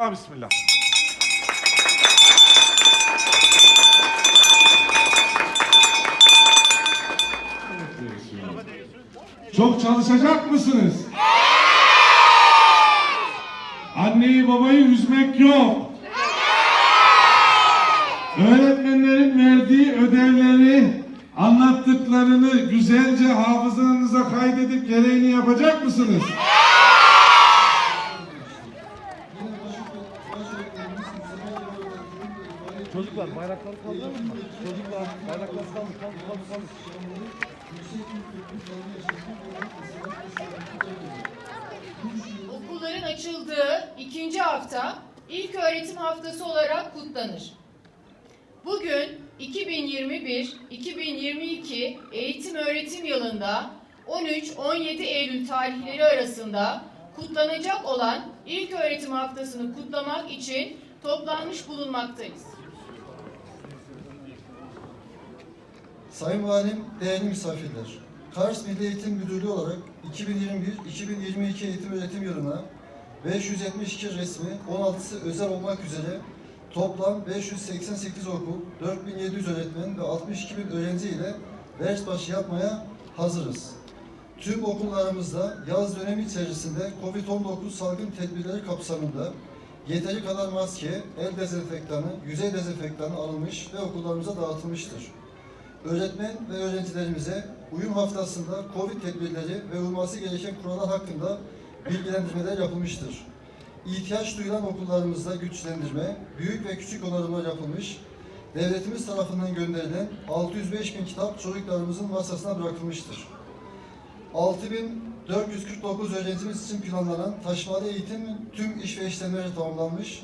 Bismillah. Çok çalışacak mısınız? Anneyi babayı üzmek yok. Öğretmenlerin verdiği ödevleri, anlattıklarını güzelce hafızanıza kaydedip gereğini yapacak mısınız? Çocuklar bayrakları kaldırır mı? Çocuklar bayrakları kaldır, kaldır, kaldır, kaldır. Okulların açıldığı ikinci hafta ilk öğretim haftası olarak kutlanır. Bugün 2021-2022 eğitim öğretim yılında 13-17 Eylül tarihleri arasında kutlanacak olan ilk öğretim haftasını kutlamak için toplanmış bulunmaktayız. Sayın Valim, değerli misafirler, Kars Milli Eğitim Müdürlüğü olarak 2021-2022 eğitim öğretim yılına 572 resmi, 16'sı özel olmak üzere toplam 588 okul, 4700 öğretmen ve 62 bin öğrenci ile ders başı yapmaya hazırız. Tüm okullarımızda yaz dönemi içerisinde COVID-19 salgın tedbirleri kapsamında yeteri kadar maske, el dezenfektanı, yüzey dezenfektanı alınmış ve okullarımıza dağıtılmıştır. Öğretmen ve öğrencilerimize uyum haftasında COVID tedbirleri ve uyulması gereken kurallar hakkında bilgilendirmeler yapılmıştır. İhtiyaç duyulan okullarımızda güçlendirme, büyük ve küçük onarımlar yapılmış, devletimiz tarafından gönderilen 605 bin kitap çocuklarımızın masasına bırakılmıştır. 6449 öğrencimiz için planlanan taşmalı eğitim tüm iş ve işlemleri tamamlanmış.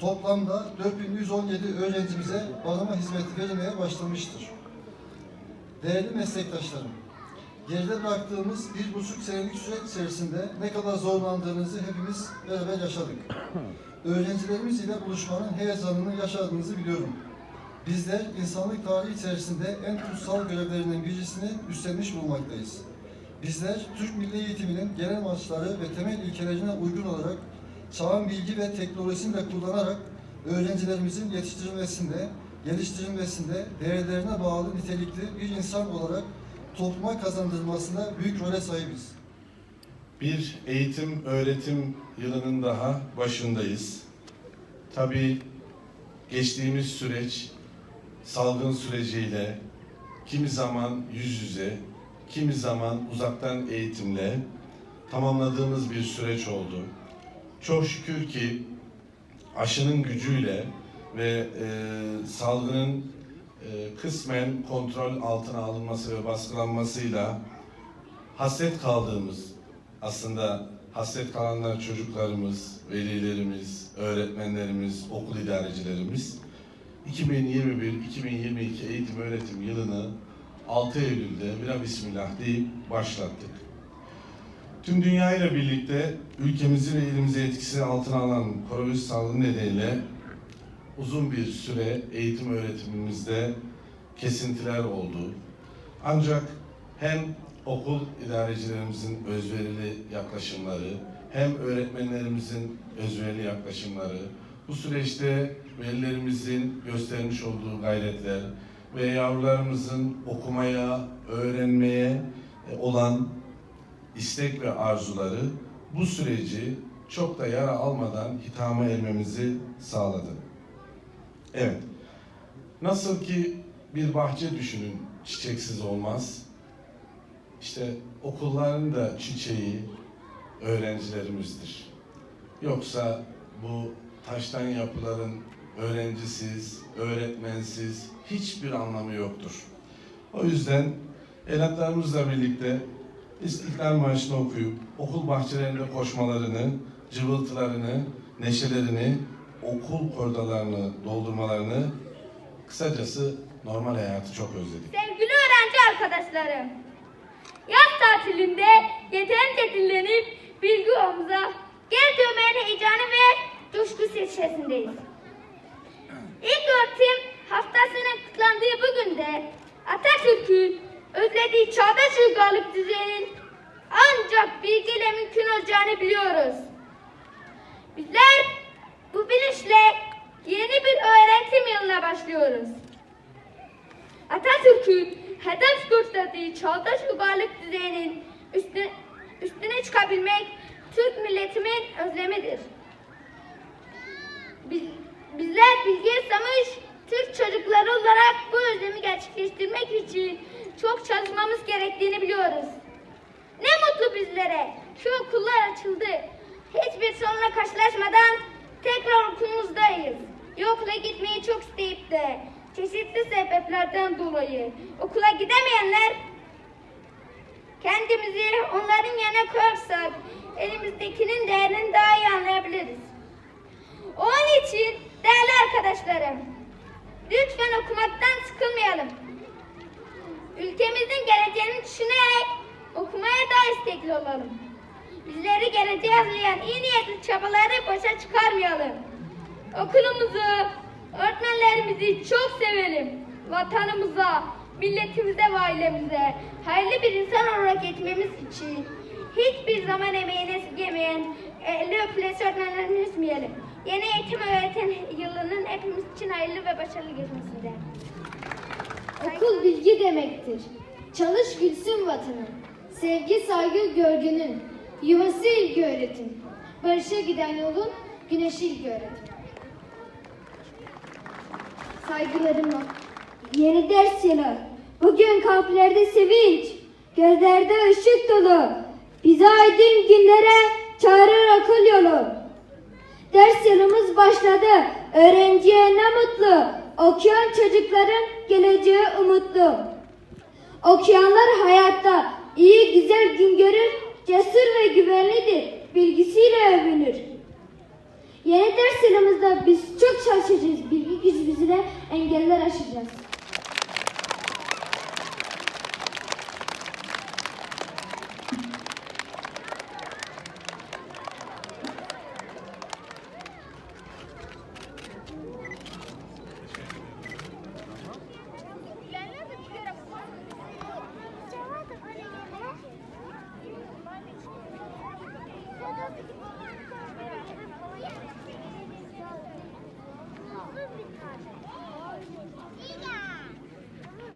Toplamda 4117 öğrencimize barınma hizmeti verilmeye başlamıştır. Değerli meslektaşlarım, geride bıraktığımız bir buçuk senelik süreç içerisinde ne kadar zorlandığınızı hepimiz beraber yaşadık. Öğrencilerimiz ile buluşmanın heyecanını yaşadığınızı biliyorum. Bizler insanlık tarihi içerisinde en kutsal görevlerinden birisini üstlenmiş bulunmaktayız. Bizler Türk Milli Eğitiminin genel amaçları ve temel ilkelerine uygun olarak çağın bilgi ve teknolojisini de kullanarak öğrencilerimizin yetiştirilmesinde, geliştirilmesinde değerlerine bağlı nitelikli bir insan olarak topluma kazandırılmasında büyük role sahibiz. Bir eğitim öğretim yılının daha başındayız. Tabii geçtiğimiz süreç salgın süreciyle kimi zaman yüz yüze, kimi zaman uzaktan eğitimle tamamladığımız bir süreç oldu. Çok şükür ki aşının gücüyle ve e, salgının e, kısmen kontrol altına alınması ve baskılanmasıyla hasret kaldığımız aslında hasret kalanlar çocuklarımız, velilerimiz, öğretmenlerimiz, okul idarecilerimiz 2021-2022 eğitim öğretim yılını 6 Eylül'de bira bismillah deyip başlattık. Tüm dünya ile birlikte ülkemizi ve ilimizi etkisi altına alan koronavirüs salgını nedeniyle uzun bir süre eğitim öğretimimizde kesintiler oldu. Ancak hem okul idarecilerimizin özverili yaklaşımları, hem öğretmenlerimizin özverili yaklaşımları, bu süreçte velilerimizin göstermiş olduğu gayretler ve yavrularımızın okumaya, öğrenmeye e, olan istek ve arzuları bu süreci çok da yara almadan hitama ermemizi sağladı. Evet, nasıl ki bir bahçe düşünün çiçeksiz olmaz. İşte okulların da çiçeği öğrencilerimizdir. Yoksa bu taştan yapıların öğrencisiz, öğretmensiz hiçbir anlamı yoktur. O yüzden evlatlarımızla birlikte İstiklal Marşı'nı okuyup okul bahçelerinde koşmalarını, cıvıltılarını, neşelerini, okul kordalarını doldurmalarını kısacası normal hayatı çok özledik. Sevgili öğrenci arkadaşlarım, yaz tatilinde yeterince dinlenip bilgi yolumuza geri dönmenin heyecanı ve coşku içerisindeyiz. İlk öğretim haftasının kutlandığı bugün de Atatürk'ün özlediği çağdaş uygarlık düzeninin ancak bilgiyle mümkün olacağını biliyoruz. Bizler Atatürk'ün hedef gösterdiği çağdaş uygarlık düzeyinin üstüne, üstüne çıkabilmek Türk milletimin özlemidir. Biz, bizler bilgi yasamış Türk çocukları olarak bu özlemi gerçekleştirmek için çok çalışmamız gerektiğini biliyoruz. Ne mutlu bizlere. Şu okullar açıldı. Hiçbir sorunla karşılaşmadan tekrar okulumuzdayız. Yokla gitmeyi çok isteyip de çeşitli sebeplerden dolayı okula gidemeyenler kendimizi onların yerine koyarsak elimizdekinin değerini daha iyi anlayabiliriz. Onun için değerli arkadaşlarım, lütfen okumaktan sıkılmayalım. Ülkemizin geleceğini düşünerek okumaya daha istekli olalım. Bizleri geleceğe hazırlayan iyi niyetli çabaları boşa çıkarmayalım. Okulumuzu, öğretmenlerimizi çok sevelim. Vatanımıza, milletimize ve ailemize hayırlı bir insan olarak yetmemiz için hiçbir zaman emeğini esirgemeyen eli öpülesi öğretmenlerimizi üzmeyelim. Yeni eğitim öğretim yılının hepimiz için hayırlı ve başarılı geçmesinde. Okul bilgi demektir. Çalış gülsün vatanın. Sevgi, saygı, görgünün. Yuvası ilgi öğretim. Barışa giden yolun güneşi ilgi öğretim. Saygılarımla. Yeni ders yılı. Bugün kalplerde sevinç. Gözlerde ışık dolu. Bizi aydın günlere çağırır akıl yolu. Ders yılımız başladı. Öğrenciye ne mutlu. Okuyan çocukların geleceği umutlu. Okuyanlar hayatta iyi güzel gün görür, cesur ve güvenlidir. Bilgisiyle övünür. Yeni ders yılımızda biz çok çalışacağız. Bilgi gücümüzle engeller aşacağız.